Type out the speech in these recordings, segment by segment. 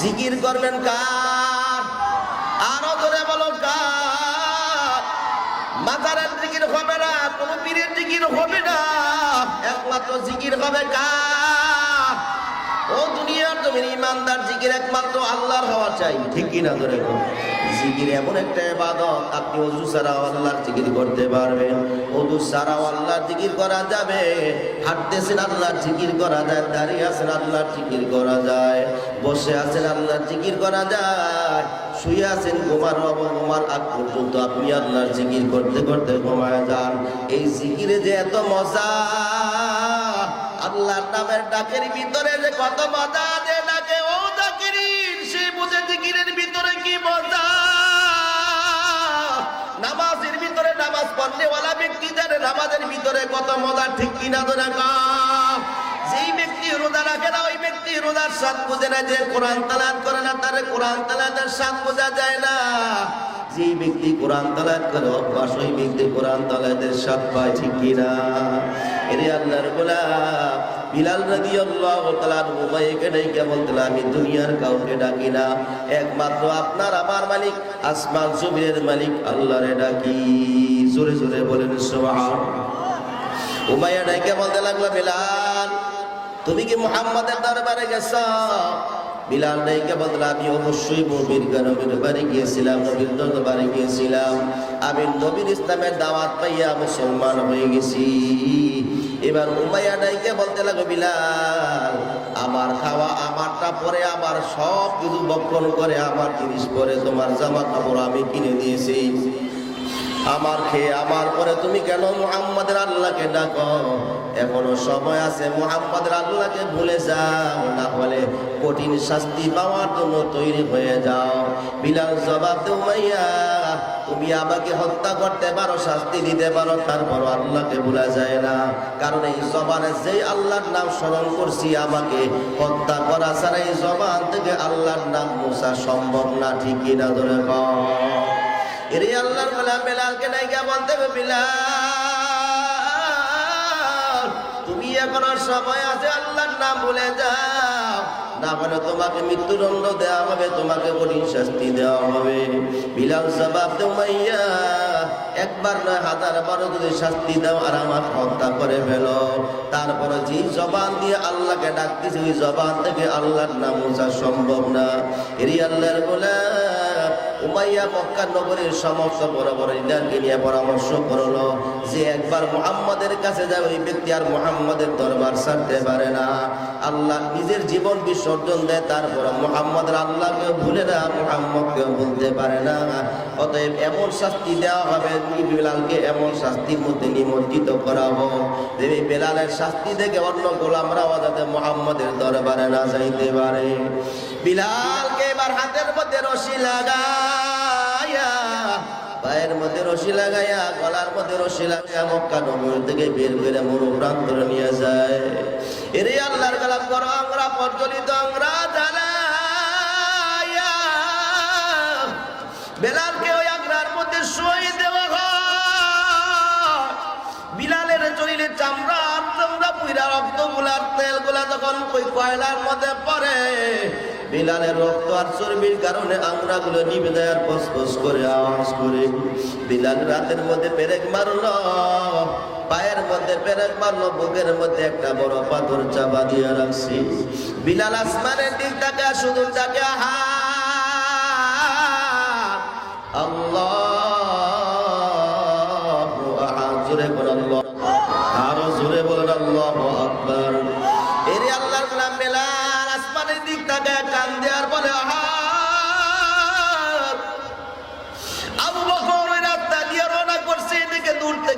জিকির করবেন কার? আরও ধরে বলো কার? মাতারের জিকির হবে না, কোন পীরের জিকির হবে না। একমাত্র জিকির হবে কার? ও দুনিয়ার তুমি ইমানদার জিকির একমাত্র আল্লাহর হওয়া চাই। ঠিক কিনা ধরে বলো? জিকির এমন একটা ইবাদত, আপনি অজু ছাড়াও আল্লাহর জিকির করতে পারবেন। অজু ছাড়াও আল্লাহর জিকির করা যাবে। হাঁটতেছেন, আল্লাহর জিকির করা যায়। দাঁড়িয়ে আছেন, আল্লাহর জিকির করা যায়। বসে আছেন, আল্লাহর জিকির করা যায়। শুয়ে আছেন, ঘুমার ঘুমার আগ পর্যন্ত আপনি আল্লাহর জিকির করতে করতে ঘুমায় যান। এই জিকিরে যে এত মজা, আল্লাহর নামের ডাকের ভিতরে যে কত মজা যে ডাকে। ও ডাকেরিন সে বুঝে জিকিরের ভিতরে কি মজা। নামাজ পড়নেওয়ালা ব্যক্তি জানে নামাজের ভিতরে কত মজা, ঠিক কিনা তো না যেই ব্যক্তি রোজা রাখে না, ওই ব্যক্তি রোজার স্বাদ বুঝে না, যে কোরআন তালাত করে না, তার কোরআন তালাতের স্বাদ বোঝা যায় না। যে ব্যক্তি কোরআন তালাত করে, অভ্যাস ওই ব্যক্তি কোরআন তালাতের স্বাদ পায়, ঠিক কিনা এরে আল্লাহর গোলাম বিলাল নদী আল্লাহ তালার উমাইকে ডেকে বলতেন আমি দুনিয়ার কাউকে ডাকি না। একমাত্র আপনার, আমার মালিক, আসমান জমিনের মালিক আল্লাহরে ডাকি। জোরে জোরে বলেন, সুবহান উমাইয়া ডাইকে বলতে লাগল, বিলাল, তুমি কি মুহাম্মাদের দরবারে গেছ? বিলাল ডাইকে বলতে আমি অবশ্যই নবীর নবীর বাড়ি গিয়েছিলাম, নবীর দরবারে গিয়েছিলাম। আমি নবীর ইসলামের দাওয়াত পাইয়া মুসলমান হয়ে গেছি। এবার উমাইয়া ডাইকে বলতে লাগল, বিলাল, আমার খাওয়া আমারটা পরে আবার সব কিছু বক্ষণ করে আমার জিনিস পরে তোমার জামা কাপড় আমি কিনে দিয়েছি। আমার খেয়ে আমার পরে তুমি কেন মুহাম্মাদের আল্লাহকে ডাকো? এখনও সময় আছে মুহাম্মাদের আল্লাহকে ভুলে যাও না হলে কঠিন শাস্তি পাওয়ার জন্য তৈরি হয়ে যাও। বিলাল জবাব দেও মাইয়া তুমি আমাকে হত্যা করতে পারো, শাস্তি দিতে পারো তারপর আল্লাহকে ভুলা যায় না। কারণ এই জবানে যেই আল্লাহর নাম স্মরণ করছি, আমাকে হত্যা করা ছাড়া এই জবান থেকে আল্লাহর নাম মোসা সম্ভব না ঠিকই না ধরে এরে আল্লাহর গোলাম বেলালকে নাইকা বলতে হবে, বিলাল, তুমি এখনও সময় আছে আল্লাহর নাম বলে যাও। হলে তোমাকে মৃত্যুদণ্ড দেওয়া হবে, তোমাকে কঠিন শাস্তি দেওয়া হবে। বিলাল জবাব দেও মাইয়া একবার নয় হাজার বারো যদি শাস্তি দাও আর আমার হত্যা করে ফেলো। তারপরে যে জবান দিয়ে আল্লাহকে ডাকতেছে, ওই জবান থেকে আল্লাহর নাম বোঝা সম্ভব না। এরি আল্লাহর গোলাম। উমাইয়া মক্কা নগরীর সমস্ত বড় বড় লিডারকে নিয়ে পরামর্শ করল যে একবার মুহাম্মাদের কাছে যাবে ওই ব্যক্তি আর মুহাম্মাদের দরবার ছাড়তে পারে না। আল্লাহ নিজের জীবন বিসর্জন দেয়, তারপর মুহাম্মাদের আল্লাহকে ভুলে না মুহাম্মদকে ভুলতে পারে না। অতএব এমন শাস্তি দেওয়া হবে বিলালকে এমন শাস্তির মধ্যে নিমজ্জিত করা হোক যে বেলালের শাস্তি থেকে অন্য গোলামরাও যাতে মোহাম্মদের দরবারে না যাইতে পারে। বিলালকে এবার হাতের মধ্যে রশি লাগাইয়া পায়ের মধ্যে রশি লাগাইয়া গলার মধ্যে রশি লাগাইয়া মক্কা নগর থেকে বের করে মরু প্রান্তরে নিয়ে যায়। এরে আল্লাহর গলাম করো আংরা প্রজ্বলিত আংরা জ্বালাইয়া বেলালকে ওই আগ্রার মধ্যে শুয়ে দেওয়া হয়। বিলালের শরীরে চামড়া চামড়া পুইরা রক্তগুলার তেলগুলা যখন ওই কয়লার মধ্যে পড়ে বিলালের রক্ত আর চর্বির কারণে আমরা গুলো নিবে দেয় আর ফসফস করে, আওয়াজ করে। বিলাল রাতের মধ্যে পেরেক মারল, পায়ের মধ্যে পেরেক মারল, বুকের মধ্যে একটা বড় পাথর চাপা দিয়ে রাখছি। বিলাল আসমানের দিক তাকে শুধু তাকে হা, আল্লাহু।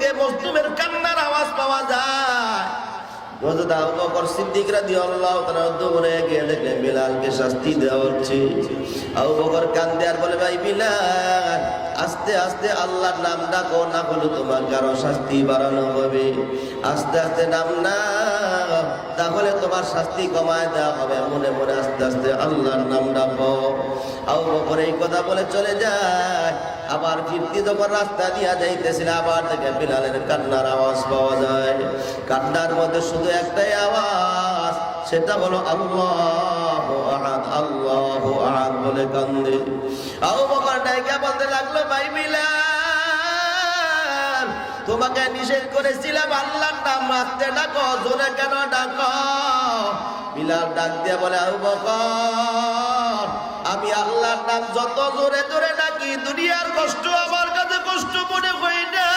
থেকে মজলুমের কান্নার আওয়াজ পাওয়া যায়। হযরত আবু বকর সিদ্দিক রাদিয়াল্লাহু তাআলা দৌড়ে গিয়ে দেখলেন বিলালকে শাস্তি দেওয়া হচ্ছে। আবু বকর কান্দে আর বলে, ভাই বিলাল, আস্তে আস্তে আল্লাহর নাম ডাকো, না হলে তোমাকে আরও শাস্তি আস্তে আস্তে নাম না তাহলে তোমার শাস্তি কমায় দেওয়া হবে। মনে মনে আস্তে আস্তে আল্লাহর নাম ডাকো আবু বকর এই কথা বলে চলে যায়। আবার ফিরতি যখন রাস্তা দিয়া যাইতেছিল, আবার থেকে বিলালের কান্নার আওয়াজ পাওয়া যায়। কান্নার মধ্যে শুধু একটাই আওয়াজ, সেটা হলো, আল্লাহ আল্লাহ বলে কান্দে। আবু বকর ডাইকা বলতে লাগল, ভাই বিলাল তোমাকে নিষেধ করেছিলাম আল্লাহর নাম রাখতে ডাকো, জোরে কেন ডাকো? বিলাল ডাক দিয়ে বলে আমি আল্লাহর নাম যত জোরে জোরে ডাকি, দুনিয়ার কষ্ট আমার কাছে কষ্ট মনে হয় না।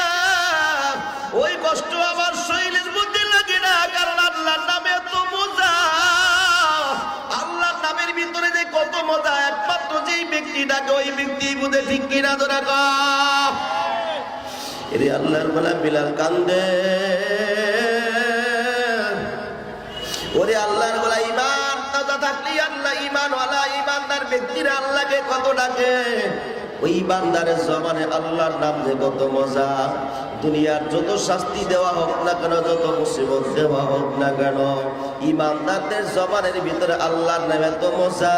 ওই কষ্ট আমার শরীরের মধ্যে লাগে না, কারণ আল্লাহর নামে এত মজা। আল্লাহর নামের ভিতরে যে কত মজা, একমাত্র যেই ব্যক্তিটাকে ওই ব্যক্তি বুঝে ঠিক কিনা ধরে এরে আল্লাহর বেলা বিলাল কান্দে। ওরে আল্লাহর বলা ইমান তাজা থাকলি আল্লাহ ইমান ওয়ালা ইমানদার ব্যক্তিরা আল্লাহকে কত ডাকে? ওই বান্দারের জবানে আল্লাহর নাম যে কত মজা। দুনিয়ার যত শাস্তি দেওয়া হোক না কেন, যত মুসিবত দেওয়া হোক না কেন ইমানদারদের জবানের ভিতরে আল্লাহর নামে এত মজা।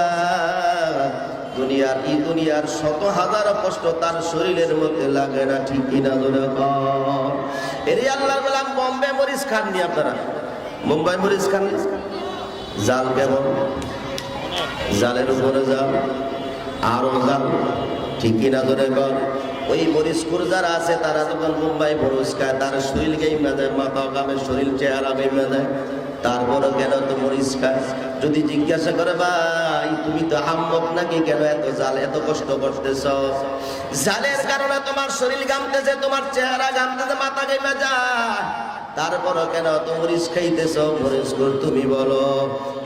দুনিয়ার এই দুনিয়ার শত হাজার কষ্ট তার শরীরের মধ্যে লাগে না, ঠিক কিনা ধরে এরে আল্লাহর বললাম বম্বে মরিচ খাননি আপনারা? মুম্বাই মরিচ খান জাল কেমন? জালের উপরে জাল, আরও জাল, ঠিক কিনা ধরে কর ওই মরিচকুর যারা আছে, তারা যখন মুম্বাই মরিচ খায়, তার শরীর গেমে দেয় মাথা গামের শরীর, চেহারা গেমে দেয়? তারপরও কেন তো মরিচ যদি জিজ্ঞাসা করে, ভাই, তুমি তো হাম্মক নাকি? কেন এত জাল, এত কষ্ট করতেছ? জালের কারণে তোমার শরীর গামতেছে তোমার চেহারা গামতেছে মাথা গেমে যায়। তারপরও কেন তো খাইতেছ? মরিচ কর তুমি বলো।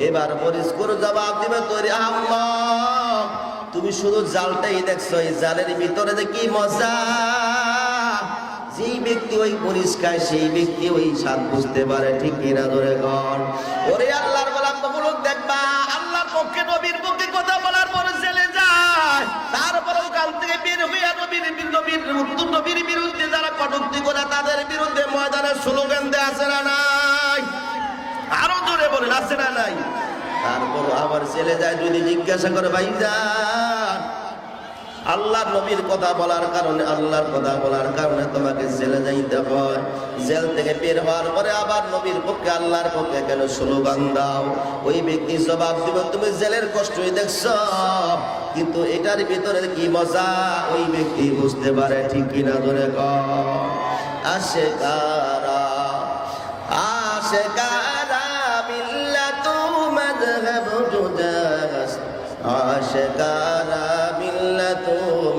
এবার মরিচ কর জবাব দিবে তোরে আম্মা তুমি শুধু জালটাই দেখছ, এই জালের ভিতরে যে কি মজা। যেই ব্যক্তি ওই পরিষ্কার সেই ব্যক্তি ওই স্বাদ বুঝতে পারে, ঠিক কিনা ধরে কর ওরে আল্লাহর গোলাম বলুক দেখবা, আল্লাহর পক্ষে নবীর পক্ষে কথা বলার পরে চলে যায়। তারপরেও কাল থেকে বের হইয়া নবীর নবীর উত্তর নবীর বিরুদ্ধে যারা কটুক্তি করে, তাদের বিরুদ্ধে ময়দানের স্লোগান দেয় আছে না নাই? আরও জোরে বলেন, আছে না নাই? তারপর আবার চলে যায়, যদি জিজ্ঞাসা করে, ভাই যান। আল্লাহ নবীর কথা বলার কারণে, আল্লাহর কথা বলার কারণে তোমাকে জেলে যাইতে হয়। জেল থেকে বের হওয়ার পরে আবার নবীর পক্ষে, আল্লাহর পক্ষে কেন স্লোগান দাও? ওই ব্যক্তি জবাব দিব, তুমি জেলের কষ্টই দেখছ, কিন্তু এটার ভিতরে কি মজা? ওই ব্যক্তি বুঝতে পারে, ঠিক কিনা ধরে কর কারা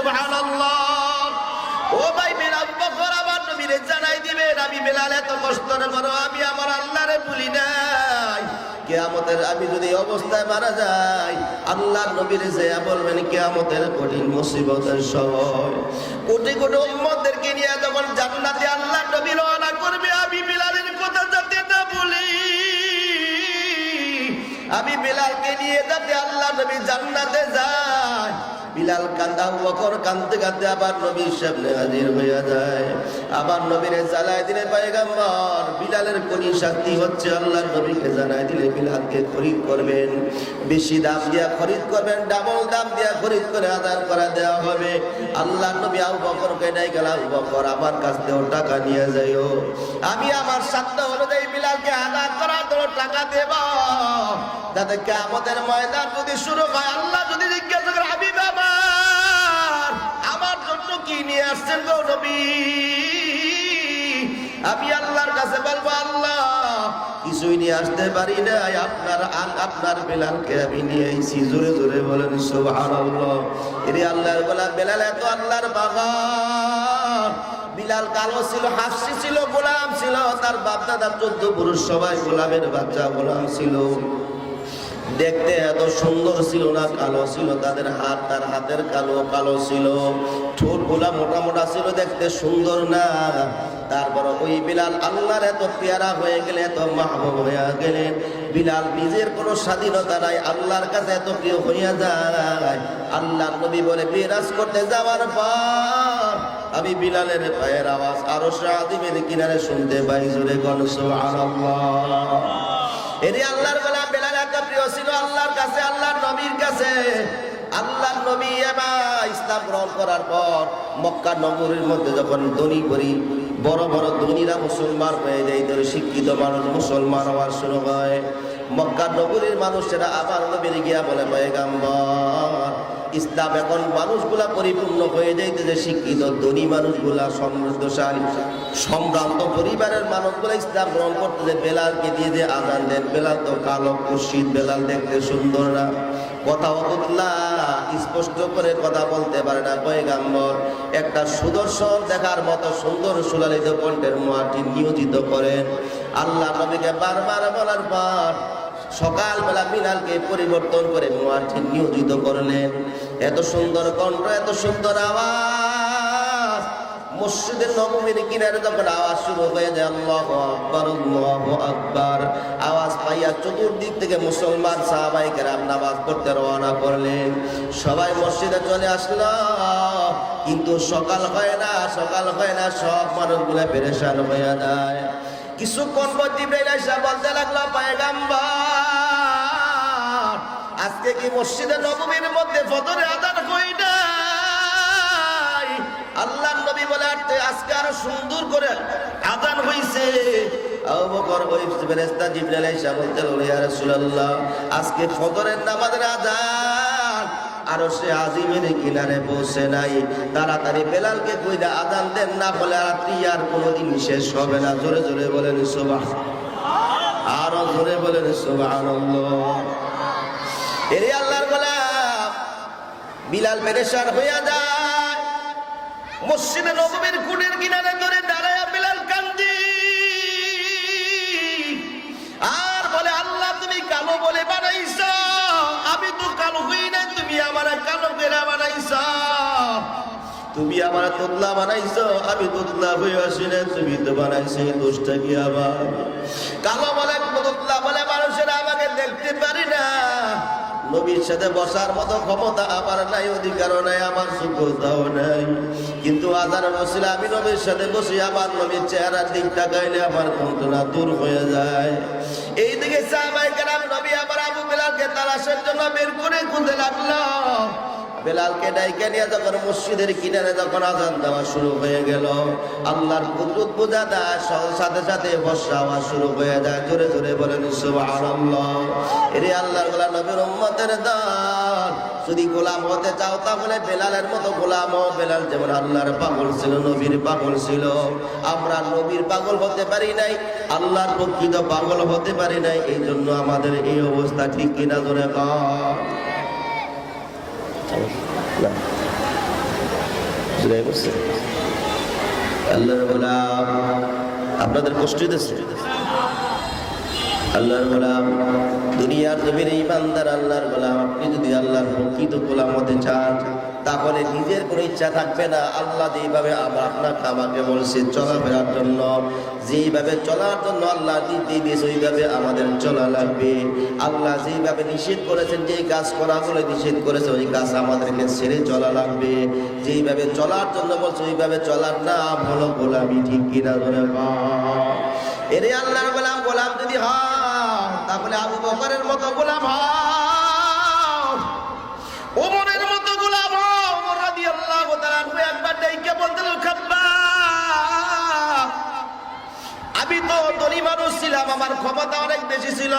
সুবহানাল্লাহ। ও ভাই জানাই দিবেন, আমি বেলাল এত কষ্টের পর আমি আমার আল্লাহরে বলি নাই। কেয়ামতের, আমি যদি অবস্থায় মারা যাই আল্লাহ নবীর যে বলবেন, কেয়ামতের কঠিন মুসিবতের সময়। কোটি কোটি উম্মতদেরকে নিয়ে যখন জান্নাতে আল্লাহ নবী রওনা করবে, আমি বিলালের কথা যাতে না বলি। আমি বিলালকে নিয়ে যাতে আল্লাহ নবী জান্নাতে যায়। বিলাল কান্দা বকর কান্দতে কান্দতে আবার নবীর সামনে হাজির হইয়া যায়। আবার নবীরে জ্বালায় দিলে পায়গাম্বর, বিলালের কোনি শক্তি হচ্ছে আল্লাহর নবীকে জানাই দিলে বিলালকে খরিদ করবেন। বেশি দাম দিয়া খরিদ করবেন, ডাবল দাম দিয়া খরিদ করে আদার করা দেওয়া হবে। আল্লাহ নবী আবু বকরকে নাই গেল আবু বকর আমার কাছ থেকেও টাকা নিয়ে যাইও। আমি আমার সাধ্য অনুযায়ী বিলালকে আদায় করার জন্য টাকা দেব। যাতে আমাদের ময়দান যদি শুরু হয়, আল্লাহ যদি জিজ্ঞাসা করে, হাবিব আমার আমার জন্য কি নিয়ে আসছেন গো নবী? আমি আল্লাহর কাছে বলব, আল্লাহ, কিছুই নিয়ে আসতে পারি নাই। আপনার আপনার বেলালকে আমি নিয়ে এসেছি জোরে জোরে বলেন, সুবহানাল্লাহ। এরে আল্লাহর বলা বেলাল এত আল্লাহর বাগান বিলাল কালো ছিল, হাসি ছিল, গোলাম ছিল। তার বাপ দাদা চোদ্দ পুরুষ সবাই গোলামের বাচ্চা, গোলাম ছিল। দেখতে এত সুন্দর ছিল না, কালো ছিল, তাদের হাত তার হাতের কালো কালো ছিল। ঠোঁটগুলা মোটা মোটা ছিল, দেখতে সুন্দর না। তারপর ওই বিলাল আল্লাহর এত পেয়ারা হয়ে গেলে, এত মাহবুব হয়ে গেলেন বিলাল নিজের কোনো স্বাধীনতা নাই, আল্লাহর কাছে এত প্রিয় হইয়া যায়। আল্লাহ নবী বলে বিরাজ করতে যাওয়ার পর আমি বিলালের পায়ের আওয়াজ আরও সাদিমের কিনারে শুনতে পাই, জোরে গণস এরে আল্লাহর বেলা আল্লাহর নবী এবার ইসলাম গ্রহণ করার পর মক্কা নগরীর মধ্যে যখন ধনী করি বড় বড় ধনীরা মুসলমান হয়ে যায় ধরে শিক্ষিত মানুষ মুসলমান হওয়ার শুরু হয়। মক্কা নগরীর মানুষেরা আবার নবীর গিয়া বলে, পয়গাম্বর, ইসলাম এখন মানুষগুলা পরিপূর্ণ হয়ে যাইতেছে, শিক্ষিত, ধনী মানুষগুলা, সমৃদ্ধশালী, সম্ভ্রান্ত পরিবারের মানুষগুলা ইসলাম গ্রহণ করতেছে, বেলালকে দিয়ে যে আজান দেন, বেলাল তো কালো কুশিদ বেলাল দেখতে সুন্দর না। কথা অতুতলা স্পষ্ট করে কথা বলতে পারে না। পয়গাম্বর, একটা সুদর্শন দেখার মতো সুন্দর সুলালিত কণ্ঠের মাটি নিয়োজিত করেন। আল্লাহ নবীকে বারবার বলার পর সকালবেলা বিলালকে পরিবর্তন করে মোয়াটি নিয়োজিত করলেন। এত সুন্দর কণ্ঠ, এত সুন্দর আওয়াজ। মসজিদের নবমীর কিনারে যখন আওয়াজ শুরু হয়ে যায়, আল্লাহ আকবর আল্লাহ আকবর, আওয়াজ পাইয়া চতুর্দিক থেকে মুসলমান সাহাবাই কেরাম নামাজ পড়তে রওনা করলেন সবাই মসজিদে চলে আসলো। কিন্তু সকাল হয় না, সকাল হয় না, সব মানুষগুলো পেরেশান হয়ে যায়। কিছুক্ষণ পর জিব্রাইল আইসা বলতে লাগল, পায়গাম্বার, আজকে কি মসজিদে নবমীর মধ্যে ফজরে আদান আল্লাহ নবী বলে আটতে আজকে আরও সুন্দর করে আদান হইছে। আজকে ফজরের নামাজের আজান আরও সে আজিমের কিনারে বসে নাই। তাড়াতাড়ি বেলালকে কইরা আদান দেন, না বলে রাত্রি আর কোনোদিন শেষ হবে না। জোরে জোরে বলেন সুবাহ আরও জোরে বলেন, সুবহানাল্লাহ। এরে আল্লাহর গোলাম, বিলাল পেরেশান হইয়া যায় মসজিদে নবমীর কুড়ের কিনারে ধরে দাঁড়ায় বিলাল কান্দি। আর বলে, আল্লাহ, তুমি কালো বলে বানাইছ। আমি তো কালো হই না তুমি আমার কালো বেড়া বানাইছ। তুমি আমার তোতলা বানাইছ, আমি তোতলা হয়ে আসি না তুমি তো বানাইছো দোষটা কি আবার নবীর সাথে বসার মতো ক্ষমতা আমার নাই, অধিকারও নাই, আমার সুখতাও নাই। কিন্তু আদার বসলে আমি নবীর সাথে বসি, আমার নবীর চেহারার দিক তাকাইলে আমার কন্তনা দূর হয়ে যায়। এইদিকে সাহাবাই কেরাম নবী আমার আবু বেলালকে তালাশের জন্য বের করে খুঁজে লাগল। বেলালকে ডাইকে নিয়ে যখন মসজিদের কিনারে যখন আজান দেওয়া শুরু হয়ে গেল, আল্লাহর কুদরত বোঝা দেয় সাথে সাথে বর্ষা হওয়া শুরু হয়ে যায়। জোরে জোরে বলেন, সুবহানাল্লাহ। এরে আল্লাহর গোলা নবীর উম্মতের দল। যদি গোলাম হতে চাও, তাহলে বেলালের মতো গোলাম বেলাল যেমন আল্লাহর পাগল ছিল, নবীর পাগল ছিল। আমরা নবীর পাগল হতে পারি নাই, আল্লাহর প্রকৃত পাগল হতে পারি নাই। এই জন্য আমাদের এই অবস্থা ঠিক কিনা ধরে কম না। গোলাম আপনাদের কষ্ট হইতেছে আল্লাহর গোলাম দুনিয়ার জমির ইমানদার আল্লাহর গোলাম, আপনি যদি আল্লাহর প্রকৃত গোলাম হতে চান তাহলে নিজের কোনো ইচ্ছা থাকবে না। আল্লাহ যেইভাবে আবার আপনাকে আমাকে বলছে চলাফেরার জন্য, যেইভাবে চলার জন্য আল্লাহ নির্দেশ দিয়েছে, ওইভাবে আমাদের চলা লাগবে। আল্লাহ যেইভাবে নিষেধ করেছেন, যেই কাজ করা বলে নিষেধ করেছে, ওই কাজ আমাদেরকে ছেড়ে চলা লাগবে। যেইভাবে চলার জন্য বলছে, ওইভাবে চলার নাম হলো গোলামি, ঠিক কিনা ধরে এরে আল্লাহর গোলাম গোলাম যদি হয়, তাহলে আবু বকরের মতো গোলাম হয়। আমি তো ধনী মানুষ ছিলাম, আমার ক্ষমতা অনেক বেশি ছিল।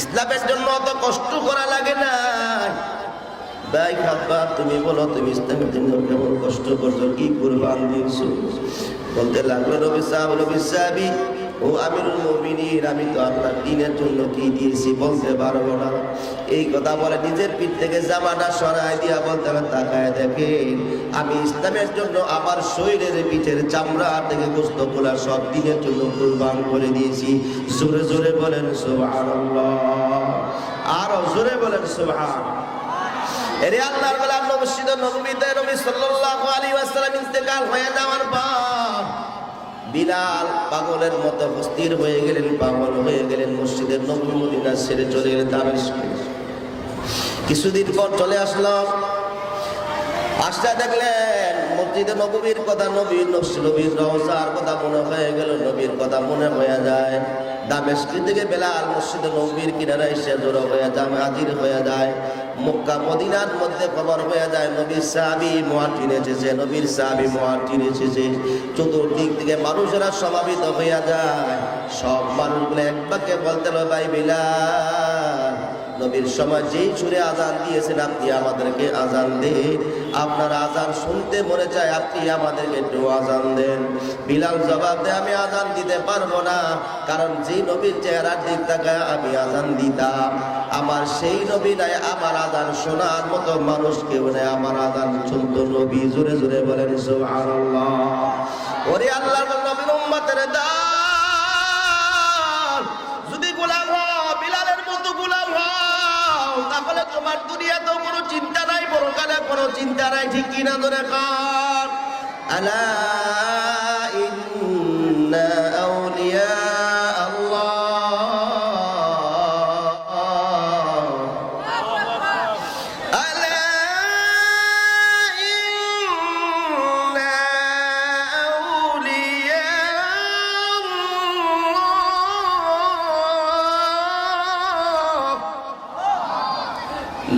ইসলামের জন্য অত কষ্ট করা লাগে না ভাই খাব্বা, তুমি বলো, তুমি ইসলামের জন্য কেমন কষ্ট করছ? কি কুরবান দিয়েছ? বলতে লাগল রবি সাহেব রবি সাহেবি ও আমিরুল মুমিনিন, আমি তো আপনার দিনের জন্য কি দিয়েছি বলতে পারব না। এই কথা বলে নিজের পিঠ থেকে জামাটা সরাই দিয়া বলতে তাকায় দেখে আমি ইসলামের জন্য আমার শরীরের পিঠের চামড়া থেকে গোস্ত খোলা সব দিনের জন্য কুরবান করে দিয়েছি। জোরে জোরে বলেন, সুবহানাল্লাহ। আর জোরে বলেন, সুবহান। এরে আল্লাহর গোলাম মসজিদ নববীতে নবী সাল্লাল্লাহু আলাইহি ওয়াসাল্লাম ইন্তেকাল হয়ে যাওয়ার পর বিলাল পাগলের মতো অস্থির হয়ে গেলেন, পাগল হয়ে গেলেন মসজিদের নবী মদিনা ছেড়ে চলে গেলেন তার কিছুদিন পর চলে আসলাম। আসতে দেখলেন মসজিদে নবীর কথা, নবীর নবীর রওজার কথা মনে হয়ে গেল, নবীর কথা মনে হয়ে যায়। দামেস্কি থেকে বেলাল মসজিদ নবীর কিনারা এসে জোড়ো হয়ে যায়, হাজির হয়ে যায়। মক্কা, মদিনার মধ্যে খবর হয়ে যায়, নবীর সাহাবি মোয়াটিন এসেছে, নবীর সাহাবি মোয়াটিন এসেছে। চতুর্দিক থেকে মানুষেরা সমাবিত হইয়া যায়। সব মানুষগুলো একবাকে বলতে হবে ভাই বিলাল নবীর সময় যেই সুরে আজান দিয়েছেন, আপনি আমাদেরকে আজান দেন। আপনার আজান শুনতে মনে চায়, আপনি আমাদেরকে একটু আজান দেন। বিলাল জবাব দেয়, আমি আজান দিতে পারব না, কারণ যেই নবীর চেহারার দিক তাকায়, আমি আজান দিতাম। আমার সেই নবী নাই, আমার আজান শোনার মতো মানুষ কেউ নেই। আমার আজান শুনতো নবী, জোরে জোরে বলেন, সুবহানাল্লাহ। ওরে আল্লাহর নবীর উম্মতের দান তোমার দুনিয়াতেও কোনো চিন্তা নাই পরকালে কোনো চিন্তা নাই ঠিক কিনা ধরে কার আলা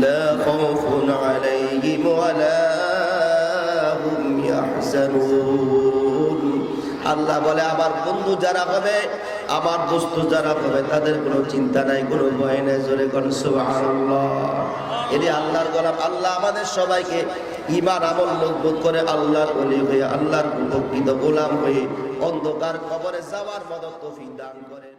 لا خوف عليهم ولا هم يحزنون আল্লাহ বলে আমার বন্ধু যারা হবে আমার দোস্ত যারা হবে তাদের কোনো চিন্তা নাই কোনো ভয় নাই জোরে কোন সুবহানাল্লাহ এটি আল্লাহর গোলাম আল্লাহ আমাদের সবাইকে ইমান আমল মজবুত করে আল্লাহর অলি হয়ে আল্লাহর উপকৃত গোলাম হয়ে অন্ধকার কবরে যাওয়ার মতো তৌফিক দান করে